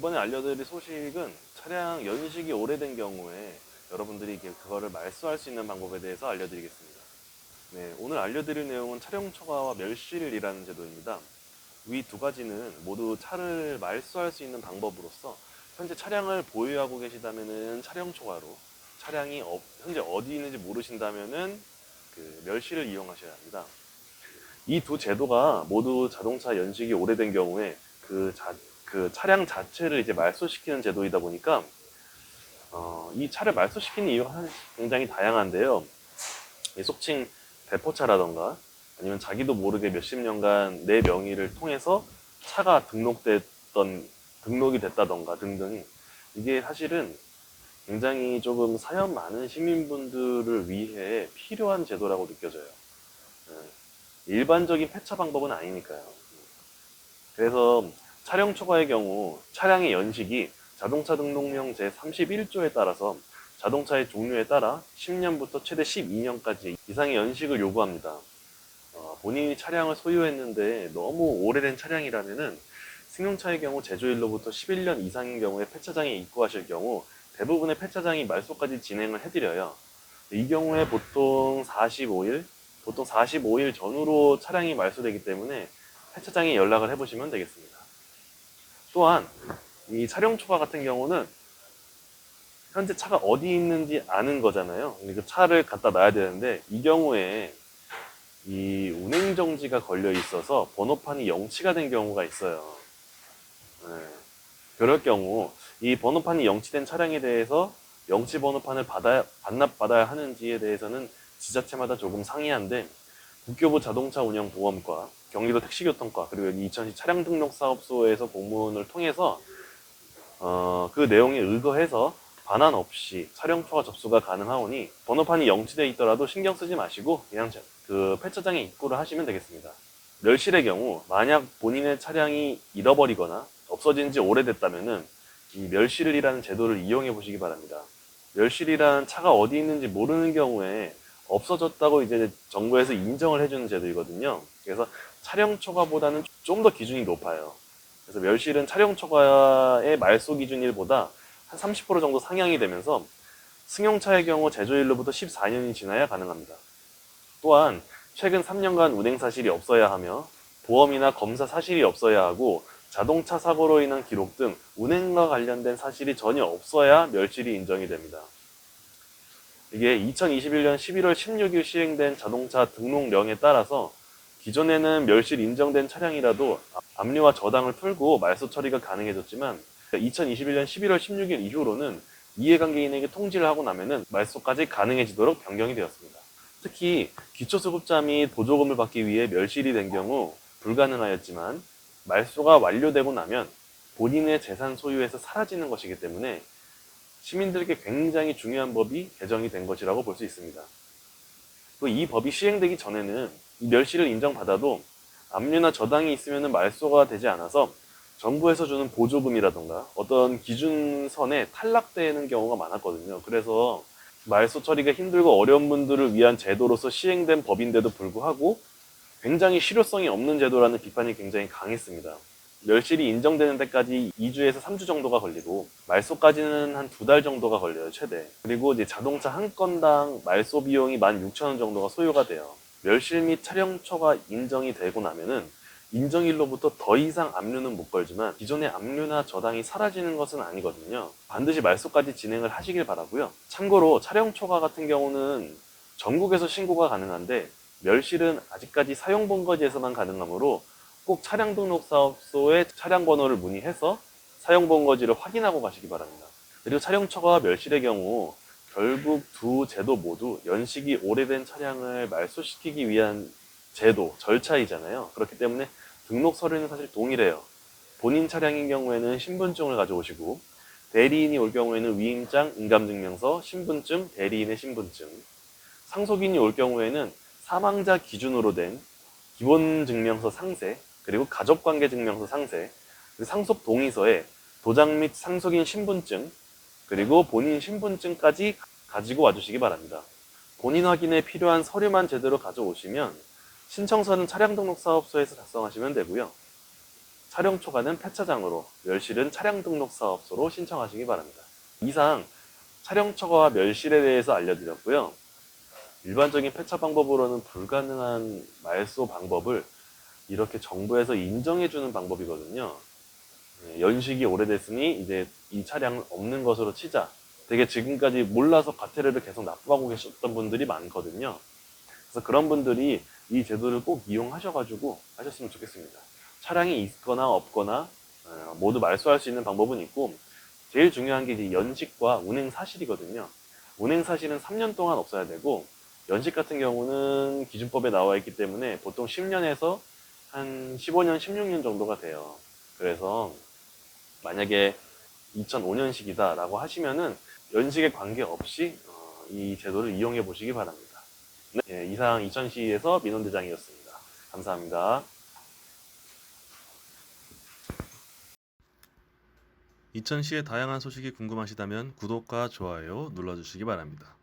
이번에 알려드릴 소식은 차량 연식이 오래된 경우에 여러분들이 그거를 말소할 수 있는 방법에 대해서 알려드리겠습니다. 네, 오늘 알려드릴 내용은 차량 초과와 멸실이라는 제도입니다. 위 두 가지는 모두 차를 말소할 수 있는 방법으로서 현재 차량을 보유하고 계시다면은 차량 초과로 차량이 어- 현재 어디 있는지 모르신다면은 그 멸실을 이용하셔야 합니다. 이 두 제도가 모두 자동차 연식이 오래된 경우에 그, 자, 그 차량 자체를 이제 말소시키는 제도이다 보니까 어, 이 차를 말소시키는 이유가 굉장히 다양한데요. 이 속칭 대포차라던가 아니면 자기도 모르게 몇십 년간 내 명의를 통해서 차가 등록됐던 등록이 됐다던가 등등 이게 사실은 굉장히 조금 사연 많은 시민분들을 위해 필요한 제도라고 느껴져요. 예. 일반적인 폐차 방법은 아니니까요. 그래서 차량 초과의 경우 차량의 연식이 자동차 등록령 제31조에 따라서 자동차의 종류에 따라 10년부터 최대 12년까지 이상의 연식을 요구합니다. 어, 본인이 차량을 소유했는데 너무 오래된 차량이라면은 승용차의 경우 제조일로부터 11년 이상인 경우에 폐차장에 입고하실 경우 대부분의 폐차장이 말소까지 진행을 해드려요. 이 경우에 보통 45일, 보통 45일 전후로 차량이 말소되기 때문에 폐차장에 연락을 해보시면 되겠습니다. 또한 이 차량 초과 같은 경우는 현재 차가 어디 있는지 아는 거잖아요. 그 차를 갖다 놔야 되는데 이 경우에 이 운행 정지가 걸려 있어서 번호판이 영치가 된 경우가 있어요. 네. 그럴 경우 이 번호판이 영치된 차량에 대해서 영치 번호판을 받아야 반납받아야 하는지에 대해서는 지자체마다 조금 상이한데 국교부 자동차 운영 보험과 경기도 택시교통과 그리고 여기 이천시 차량 등록 사업소에서 공문을 통해서 어, 그 내용에 의거해서 반환 없이 초과 접수가 가능하오니 번호판이 영치되어 있더라도 신경 쓰지 마시고 그냥 자- 그 폐차장에 입고를 하시면 되겠습니다. 멸실의 경우 만약 본인의 차량이 잃어버리거나 없어진 지 오래됐다면은 이 멸실이라는 제도를 이용해 보시기 바랍니다. 멸실이란 차가 어디 있는지 모르는 경우에 없어졌다고 이제 정부에서 인정을 해주는 제도이거든요. 그래서 차량 초과보다는 좀 더 기준이 높아요. 그래서 멸실은 차량 초과의 말소 기준일보다 한 30% 정도 상향이 되면서 승용차의 경우 제조일로부터 14년이 지나야 가능합니다. 또한 최근 3년간 운행 사실이 없어야 하며 보험이나 검사 사실이 없어야 하고 자동차 사고로 인한 기록 등 운행과 관련된 사실이 전혀 없어야 멸실이 인정이 됩니다. 이게 2021년 11월 16일 시행된 자동차 등록령에 따라서 기존에는 멸실 인정된 차량이라도 압류와 저당을 풀고 말소 처리가 가능해졌지만 2021년 11월 16일 이후로는 이해관계인에게 통지를 하고 나면은 말소까지 가능해지도록 변경이 되었습니다. 특히 기초수급자 및 보조금을 받기 위해 멸실이 된 경우 불가능하였지만 말소가 완료되고 나면 본인의 재산 소유에서 사라지는 것이기 때문에 시민들에게 굉장히 중요한 법이 개정이 된 것이라고 볼 수 있습니다. 또 이 법이 시행되기 전에는 이 멸실을 인정받아도 압류나 저당이 있으면 말소가 되지 않아서 정부에서 주는 보조금이라던가 어떤 기준선에 탈락되는 경우가 많았거든요. 그래서 말소 처리가 힘들고 어려운 분들을 위한 제도로서 시행된 법인데도 불구하고 굉장히 실효성이 없는 제도라는 비판이 굉장히 강했습니다. 멸실이 인정되는 데까지 2주에서 3주 정도가 걸리고 말소까지는 한 두 달 정도가 걸려요 최대. 그리고 이제 자동차 한 건당 말소 비용이 16,000원 정도가 소요가 돼요. 멸실 및 차량초가 인정이 되고 나면은 인정일로부터 더 이상 압류는 못 걸지만 기존의 압류나 저당이 사라지는 것은 아니거든요. 반드시 말소까지 진행을 하시길 바라고요. 참고로 차량 초과 같은 경우는 전국에서 신고가 가능한데 멸실은 아직까지 사용본거지에서만 가능하므로 꼭 차량 등록 사업소에 차량 번호를 문의해서 사용 본거지를 확인하고 가시기 바랍니다. 그리고 차량 초과와 멸실의 경우 결국 두 제도 모두 연식이 오래된 차량을 말소시키기 위한 제도, 절차이잖아요. 그렇기 때문에 등록 서류는 사실 동일해요. 본인 차량인 경우에는 신분증을 가져오시고 대리인이 올 경우에는 위임장, 인감증명서, 신분증, 대리인의 신분증 상속인이 올 경우에는 사망자 기준으로 된 기본증명서 상세 그리고 가족관계증명서 상세, 상속 동의서에 도장 및 상속인 신분증, 그리고 본인 신분증까지 가지고 와주시기 바랍니다. 본인 확인에 필요한 서류만 제대로 가져오시면 신청서는 차량 등록 사업소에서 작성하시면 되고요. 촬영 초과는 폐차장으로, 멸실은 차량 등록 사업소로 신청하시기 바랍니다. 이상 촬영 초과와 멸실에 대해서 알려드렸고요. 일반적인 폐차 방법으로는 불가능한 말소 방법을 이렇게 정부에서 인정해주는 방법이거든요. 네, 연식이 오래됐으니 이제 이 차량 없는 것으로 치자. 되게 지금까지 몰라서 과태료를 계속 납부하고 계셨던 분들이 많거든요. 그래서 그런 분들이 이 제도를 꼭 이용하셔가지고 하셨으면 좋겠습니다. 차량이 있거나 없거나 어, 모두 말소할 수 있는 방법은 있고 제일 중요한 게 이제 연식과 운행 사실이거든요. 운행 사실은 3년 동안 없어야 되고 연식 같은 경우는 기준법에 나와 있기 때문에 보통 10년에서 한 15년, 16년 정도가 돼요. 그래서 만약에 2005년식이다라고 하시면은 연식에 관계없이 어, 이 제도를 이용해 보시기 바랍니다. 네, 예, 이상 2000시에서 민원 대장이었습니다. 감사합니다. 2000시의 다양한 소식이 궁금하시다면 구독과 좋아요 눌러주시기 바랍니다.